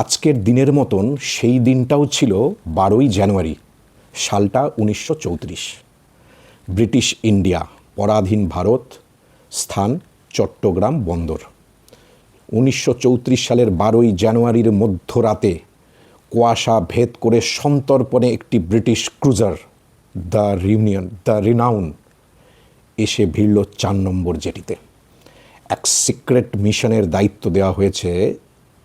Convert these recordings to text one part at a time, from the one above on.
আজকের দিনের মতন সেই দিনটাও ছিল বারোই জানুয়ারি, সালটা উনিশশো চৌত্রিশ। ব্রিটিশ ইন্ডিয়া, পরাধীন ভারত, স্থান চট্টগ্রাম বন্দর। উনিশশো চৌত্রিশ সালের বারোই জানুয়ারির মধ্যরাতে কুয়াশা ভেদ করে সন্তর্পণে একটি British cruiser, the Reunion, the Renown, এসে ভিড়ল চার নম্বর জেটিতে। এক সিক্রেট মিশনের দায়িত্ব দেওয়া হয়েছে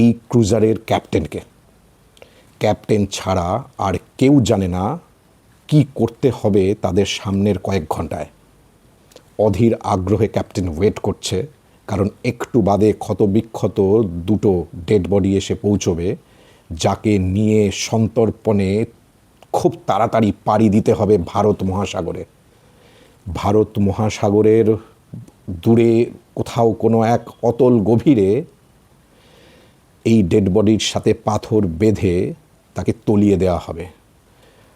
এই ক্রুজারের ক্যাপ্টেনকে। ক্যাপ্টেন ছাড়া আর কেউ জানে না কি করতে হবে তাদের সামনের কয়েক ঘন্টায় অধীর আগ্রহে ক্যাপ্টেন ওয়েট করছে, কারণ একটু বাদে ক্ষতবিক্ষত দুটো ডেড বডি এসে পৌঁছবে, যাকে নিয়ে সন্তর্পণে খুব তাড়াতাড়ি পাড়ি দিতে হবে ভারত মহাসাগরে। ভারত মহাসাগরের দূরে কোথাও কোনো এক অতল গভীরে এই ডেড বডির সাথে পাথর বেঁধে তাকে তলিয়ে দেওয়া হবে।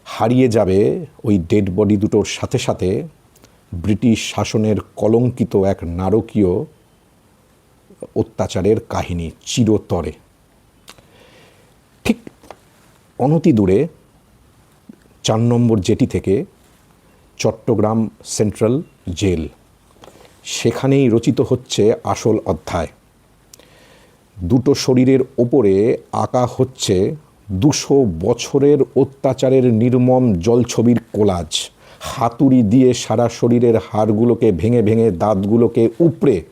হারিয়ে যাবে ওই ডেড বডি দুটোর সাথে সাথে ব্রিটিশ শাসনের কলঙ্কিত এক নারকীয় অত্যাচারের কাহিনী চিরতরে। ঠিক অনতি দূরে চার নম্বর জেটি থেকে চট্টগ্রাম সেন্ট্রাল জেল। সেখানেই রচিত হচ্ছে আসল অধ্যায়। দুটো শরীরের ওপরে আঁকা হচ্ছে দুশো বছরের অত্যাচারের নির্মম জলছবির কোলাজ। হাতুড়ি দিয়ে সারা শরীরের হাড়গুলোকে ভেঙে ভেঙে দাঁতগুলোকে উপড়ে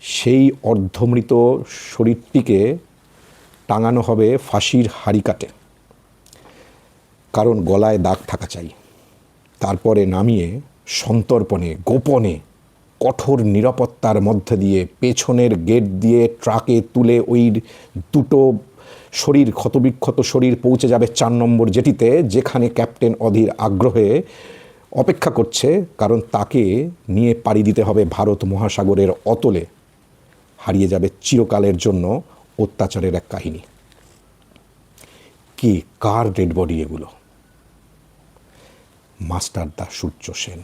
সেই অর্ধমৃত শরীরটিকে টাঙানো হবে ফাঁসির হাড়ি কাটে কারণ গলায় দাগ থাকা চাই। তারপরে নামিয়ে সন্তর্পণে, গোপনে কঠোর নিরাপত্তার মধ্যে দিয়ে পেছনের গেট দিয়ে ট্রাকে তুলে ওই দুটো শরীর, ক্ষতবিক্ষত শরীর পৌঁছে যাবে চার নম্বর জেটিতে, যেখানে ক্যাপ্টেন অধীর আগ্রহে অপেক্ষা করছে, কারণ তাকে নিয়ে পাড়ি দিতে হবে ভারত মহাসাগরের অতলে। হারিয়ে যাবে চিরকালের জন্য অত্যাচারের এক কাহিনী। কি, কার ডেড বডি এগুলো? মাস্টারদা সূর্য সেন।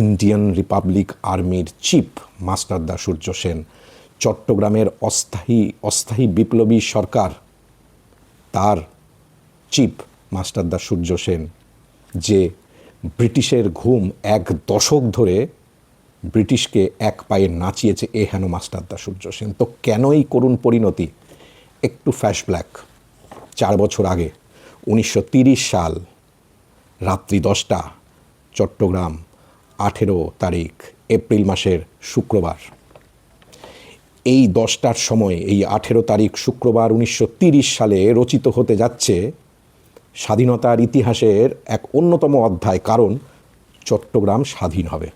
ইন্ডিয়ান রিপাবলিক আর্মির চিফ মাস্টারদা সূর্য সেন, চট্টগ্রামের অস্থায়ী অস্থায়ী বিপ্লবী সরকার তার চিফ মাস্টারদা সূর্য সেন, যে ব্রিটিশের ঘুম এক দশক ধরে ব্রিটিশকে এক পায়ে নাচিয়েছে এ হেন মাস্টারদা সূর্য সেন। তো কেনই করুণ পরিণতি? একটু ফ্ল্যাশব্ল্যাক চার বছর আগে, উনিশশো সাল, রাত্রি দশটা, চট্টগ্রাম আঠেরো তারিখ, এপ্রিল মাসের শুক্রবার। এই দশটার সময়, এই আঠেরো তারিখ শুক্রবার উনিশশো সালে রচিত হতে যাচ্ছে স্বাধীনতার ইতিহাসের এক অন্যতম অধ্যায়, কারণ চট্টগ্রাম স্বাধীন হবে।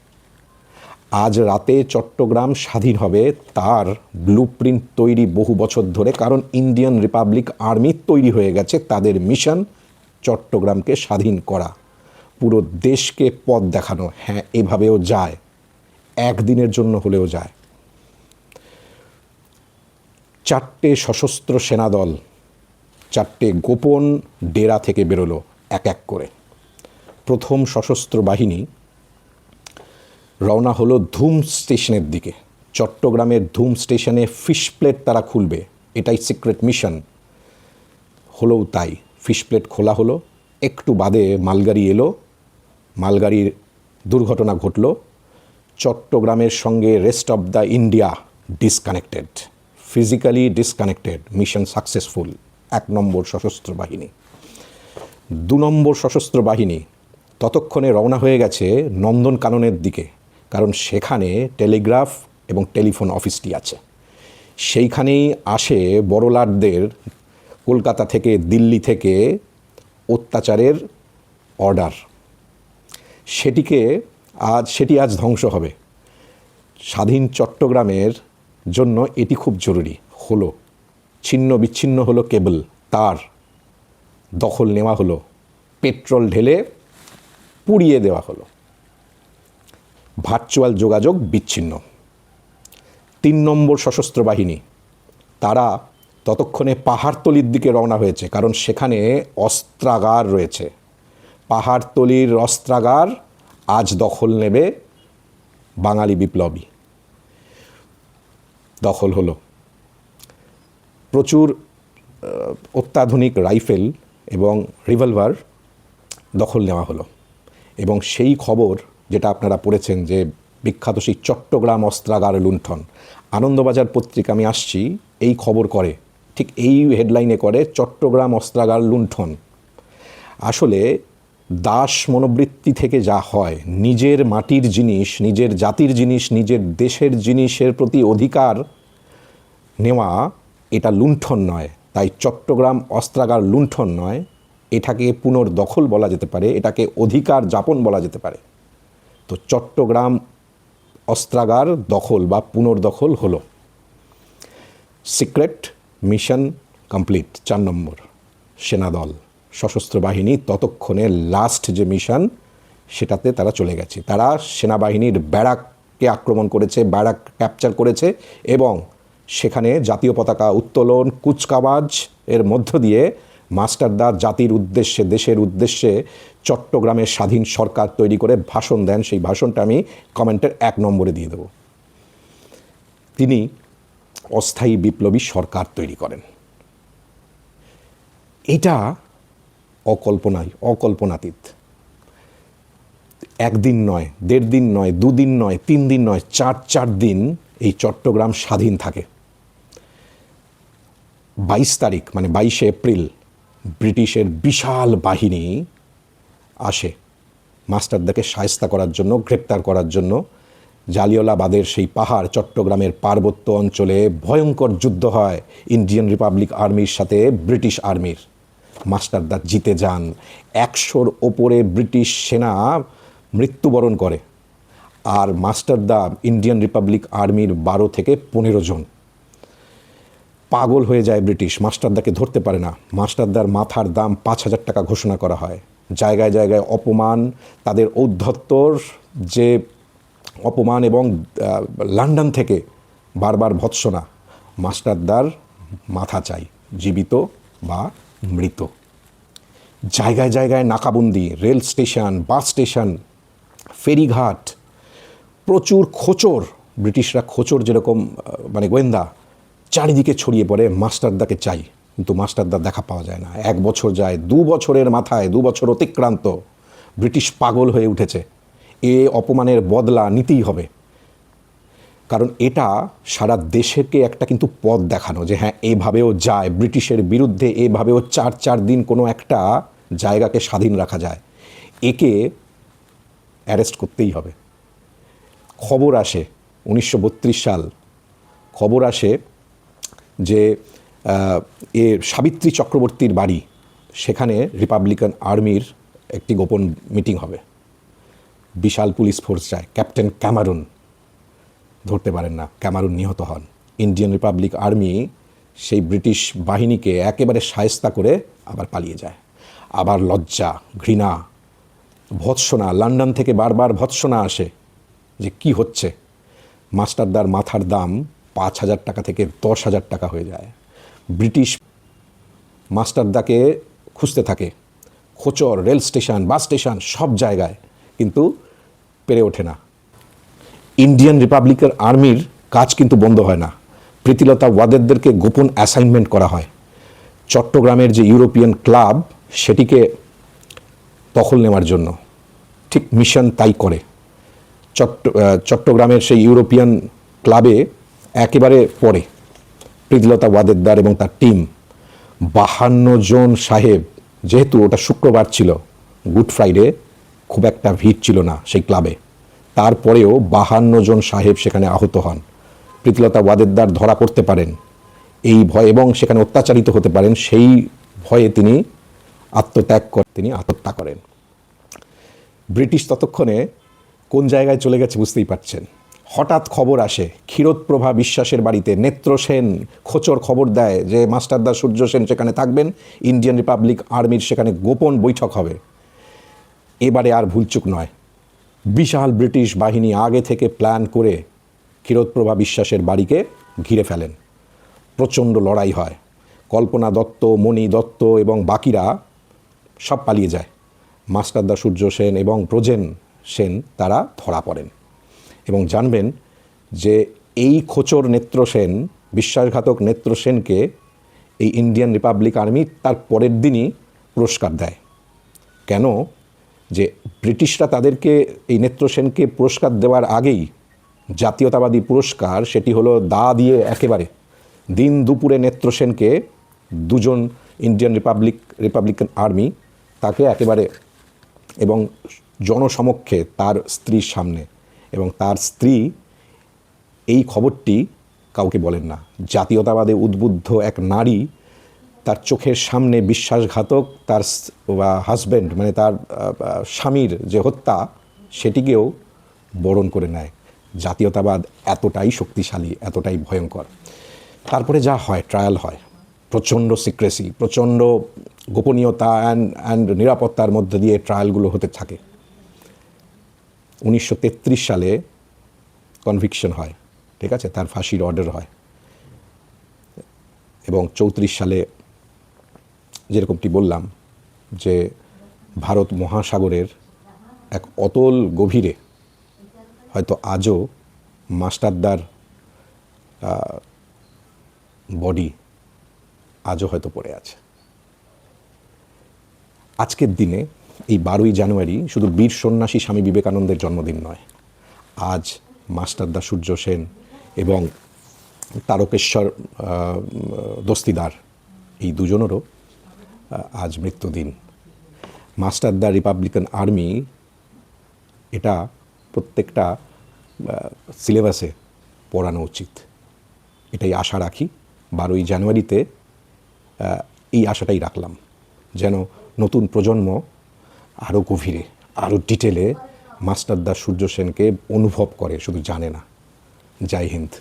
আজ রাতে চট্টগ্রাম স্বাধীন হবে তার ব্লুপ্রিন্ট তৈরি বহু বছর ধরে, কারণ ইন্ডিয়ান রিপাবলিক আর্মি তৈরি হয়ে গেছে তাদের মিশন চট্টগ্রামকে স্বাধীন করা। পুরো দেশকে পথ দেখানো। হ্যাঁ এভাবেও যায়। একদিনের জন্য হলেও যায়। চারটে সশস্ত্র সেনাদল, চারটে গোপন ডেরা থেকে বেরোলো এক এক করে। প্রথম সশস্ত্র বাহিনী রওনা হলো ধুম স্টেশনের দিকে। চট্টগ্রামের ধুম স্টেশনে ফিশ প্লেট তারা খুলবে। এটাই সিক্রেট মিশন। হলেও তাই, ফিশ প্লেট খোলা হলো। একটু বাদে মালগাড়ি এলো। মালগাড়ির দুর্ঘটনা ঘটল। চট্টগ্রামের সঙ্গে rest of the India disconnected physically disconnected mission successful এক নম্বর সশস্ত্র বাহিনী। দু নম্বর সশস্ত্র বাহিনী ততক্ষণে রওনা হয়ে গেছে নন্দনকাননের দিকে, কারণ সেখানে টেলিগ্রাফ এবং টেলিফোন অফিসটি আছে। সেইখানেই আসে বড়লাটদের কলকাতা থেকে দিল্লি থেকে অত্যাচারের অর্ডার সেটিকে আজ, সেটি আজ ধ্বংস হবে। স্বাধীন চট্টগ্রামের জন্য এটি খুব জরুরি। হলো, ছিন্ন বিচ্ছিন্ন হলো কেবল তার। দখল নেওয়া হলো, পেট্রোল ঢেলে পুড়িয়ে দেওয়া হলো। ভার্চুয়াল যোগাযোগ বিচ্ছিন্ন। তিন নম্বর সশস্ত্র বাহিনী। তারা ততক্ষণে পাহাড়তলির দিকে রওনা হয়েছে, কারণ সেখানে অস্ত্রাগার রয়েছে। পাহাড়তলির অস্ত্রাগার আজ দখল নেবে বাঙালি বিপ্লবী। দখল হলো। প্রচুর অত্যাধুনিক রাইফেল এবং রিভলভার দখল নেওয়া হলো। এবং সেই খবর যেটা আপনারা পড়েছেন যে বিখ্যাত সেই চট্টগ্রাম অস্ত্রাগার লুণ্ঠন, আনন্দবাজার পত্রিকা, আমি আসছি, এই খবর করে, ঠিক এই হেডলাইনে করে চট্টগ্রাম অস্ত্রাগার লুণ্ঠন। আসলে দাস মনোবৃত্তি থেকে যা হয়, নিজের মাটির জিনিস, নিজের জাতির জিনিস, নিজের দেশের জিনিসের প্রতি অধিকার নেওয়া, এটা লুণ্ঠন নয়। তাই চট্টগ্রাম অস্ত্রাগার লুণ্ঠন নয়। এটাকে পুনর্দখল বলা যেতে পারে, এটাকে অধিকার যাপন বলা যেতে পারে। তো চট্টগ্রাম অস্ত্রাগার দখল বা পুনর্দখল হলো। সিক্রেট, মিশন কমপ্লিট, চার নম্বর, সেনাদল। সশস্ত্র বাহিনী ততক্ষণে লাস্ট যে মিশন সেটাতে তারা চলে গেছে। তারা সেনাবাহিনীর ব্যারাককে আক্রমণ করেছে, ব্যারাক ক্যাপচার করেছে এবং সেখানে জাতীয় পতাকা উত্তোলন, কুচকাওয়াজ, এর মধ্য দিয়ে মাস্টারদার জাতির উদ্দেশ্যে, দেশের উদ্দেশ্যে চট্টগ্রামের স্বাধীন সরকার তৈরি করে ভাষণ দেন। সেই ভাষণটা আমি কমেন্টের এক নম্বরে দিয়ে দেব। তিনি অস্থায়ী বিপ্লবী সরকার তৈরি করেন। এটা অকল্পনায় অকল্পনাতীত। একদিন নয় দেড় দিন নয়, দুদিন নয় তিন দিন নয়, চার চার দিন এই চট্টগ্রাম স্বাধীন থাকে। বাইশ তারিখ মানে বাইশে এপ্রিল, ব্রিটিশের বিশাল বাহিনী আসে। মাস্টারদাকে সায়স্তা করার জন্য, গ্রেপ্তার করার জন্য জালিয়ালাবাদের সেই পাহাড় চট্টগ্রামের পার্বত্য অঞ্চলে ভয়ঙ্কর যুদ্ধ হয় ইন্ডিয়ান রিপাবলিক আর্মির সাথে ব্রিটিশ আর্মির। মাস্টারদা জিতে যান। একশোর ওপরে ব্রিটিশ সেনা মৃত্যুবরণ করে আর মাস্টারদা ইন্ডিয়ান রিপাবলিক আর্মির বারো থেকে পনেরো জন। পাগল হয়ে যায় ব্রিটিশ মাস্টারদাকে ধরতে পারে না। মাস্টারদার মাথার দাম পাঁচ হাজার টাকা ঘোষণা করা হয়। জায়গায় জায়গায় অপমান, তাদের ঔদ্ধত্যর যে অপমান এবং লন্ডন থেকে বারবার ভৎসনা মাস্টারদার মাথা চাই, জীবিত বা মৃত। জায়গায় জায়গায় নাকাবন্দি, রেল স্টেশন, বাস স্টেশন, ফেরিঘাট, প্রচুর খোচর, ব্রিটিশরা খোচর যেরকম মানে গোয়েন্দা, চারিদিকে ছড়িয়ে পড়ে, মাস্টারদাকে চাই, কিন্তু মাস্টারদার দেখা পাওয়া যায় না। এক বছর যায়, দু বছরের মাথায়, দু বছর অতিক্রান্ত, ব্রিটিশ পাগল হয়ে উঠেছে। এ অপমানের বদলা নিতেই হবে। কারণ এটা সারা দেশেরকে একটা কিন্তু পথ দেখানো যে হ্যাঁ এভাবেও যায়। ব্রিটিশের বিরুদ্ধে এভাবেও চার চার দিন কোনো একটা জায়গাকে স্বাধীন রাখা যায়। একে অ্যারেস্ট করতেই হবে। খবর আসে উনিশশো বত্রিশ সাল। খবর আসে যে এ সাবিত্রী চক্রবর্তীর বাড়ি, সেখানে রিপাবলিকান আর্মির একটি গোপন মিটিং হবে। বিশাল পুলিশ ফোর্স যায় ক্যাপ্টেন ক্যামারুন ধরতে পারেন না, ক্যামারুন নিহত হন। ইন্ডিয়ান রিপাবলিক আর্মি সেই ব্রিটিশ বাহিনীকে একেবারে সায়স্তা করে আবার পালিয়ে যায়। আবার লজ্জা, ঘৃণা, ভৎসনা, লন্ডন থেকে বারবার ভৎসনা আসে যে কি হচ্ছে? মাস্টারদার মাথার দাম পাঁচ হাজার টাকা থেকে দশ হাজার টাকা হয়ে যায়। ব্রিটিশ মাস্টারদাকে খুঁজতে থাকে। খোচর, রেল স্টেশন, বাস স্টেশন, সব জায়গায়। কিন্তু পেরে ওঠে না। ইন্ডিয়ান রিপাবলিকের আর্মির কাজ কিন্তু বন্ধ হয় না। প্রীতিলতা ওয়াদেরদেরকে গোপন অ্যাসাইনমেন্ট করা হয়। চট্টগ্রামের যে ইউরোপিয়ান ক্লাব সেটিকে দখল নেওয়ার জন্য। ঠিক মিশন তাই করে। চট্ট চট্টগ্রামের সেই ইউরোপিয়ান ক্লাবে একেবারে পড়ে। প্রীতিলতা ওয়াদেদ্দার এবং তার টিম বাহান্ন জন সাহেব, যেহেতু ওটা শুক্রবার ছিল গুড ফ্রাইডে খুব একটা ভিড় ছিল না সেই ক্লাবে তারপরেও বাহান্ন জন সাহেব সেখানে আহত হন। প্রীতিলতা ওয়াদেদ্দার ধরা করতে পারেন। এই ভয় এবং সেখানে অত্যাচারিত হতে পারেন, সেই ভয়ে তিনি আত্মত্যাগ করেন তিনি আত্মহত্যা করেন। ব্রিটিশ ততক্ষণে কোন জায়গায় চলে গেছে বুঝতেই পারছেন। হঠাৎ খবর আসে ক্ষীরোৎপ্রভা বিশ্বাসের বাড়িতে নেত্র সেন খোচর খবর দেয় যে মাস্টারদা সূর্য সেন সেখানে থাকবেন, ইন্ডিয়ান রিপাবলিক আর্মির সেখানে গোপন বৈঠক হবে। এবারে আর ভুলচুক নয়। বিশাল ব্রিটিশ বাহিনী আগে থেকে প্ল্যান করে ক্ষীরোৎপ্রভা বিশ্বাসের বাড়িকে ঘিরে ফেলেন। প্রচণ্ড লড়াই হয়। কল্পনা দত্ত, মণি দত্ত এবং বাকিরা সব পালিয়ে যায়। মাস্টারদা সূর্য সেন এবং ব্রজেন সেন তারা ধরা পড়েন এবং জানবেন যে এই খোচর নেত্র সেন, বিশ্বাসঘাতক নেত্র সেনকে এই ইন্ডিয়ান রিপাবলিক আর্মি তার পরের দিনই পুরস্কার দেয়। কেন? যে ব্রিটিশরা তাদেরকে এই নেত্র সেনকে পুরস্কার দেওয়ার আগেই জাতীয়তাবাদী পুরস্কার, সেটি হলো দা দিয়ে একেবারে। দিন দুপুরে নেত্র সেনকে দুজন ইন্ডিয়ান রিপাবলিক, রিপাবলিকান আর্মি তাকে একেবারে এবং জনসমক্ষে তার স্ত্রীর সামনে এবং তার স্ত্রী এই খবরটি কাউকে বলেন না। জাতীয়তাবাদে উদ্বুদ্ধ এক নারী তার চোখের সামনে বিশ্বাসঘাতক তার হাজব্যান্ড মানে তার স্বামীর যে হত্যা, সেটিকেও বরণ করে নেয়। জাতীয়তাবাদ এতটাই শক্তিশালী, এতটাই ভয়ঙ্কর। তারপরে যা হয় ট্রায়াল হয়। প্রচণ্ড সিক্রেসি প্রচণ্ড গোপনীয়তা অ্যান্ড অ্যান্ড নিরাপত্তার মধ্যে দিয়ে ট্রায়ালগুলো হতে থাকে। উনিশশো তেত্রিশ সালে কনভিকশন হয়, ঠিক আছে? তার ফাঁসির অর্ডার হয়। এবং চৌত্রিশ সালে যেরকমটি বললাম যে ভারত মহাসাগরের এক অতল গভীরে হয়তো আজও মাস্টারদার বডি আজও হয়তো পড়ে আছে। আজকের দিনে এই বারোই জানুয়ারি শুধু বীর সন্ন্যাসী স্বামী বিবেকানন্দের জন্মদিন নয়, আজ মাস্টারদা সূর্য সেন এবং তারকেশ্বর দস্তিদার এই দুজনেরও আজ মৃত্যুদিন। মাস্টার দ্য রিপাবলিকান আর্মি এটা প্রত্যেকটা সিলেবাসে পড়ানো উচিত। এটাই আশা রাখি। বারোই জানুয়ারিতে এই আশাটাই রাখলাম। যেন নতুন প্রজন্ম আরও গভীরে আরও ডিটেলে মাস্টারদা সূর্য সেনকে অনুভব করে, শুধু জানে না। জয় হিন্দ।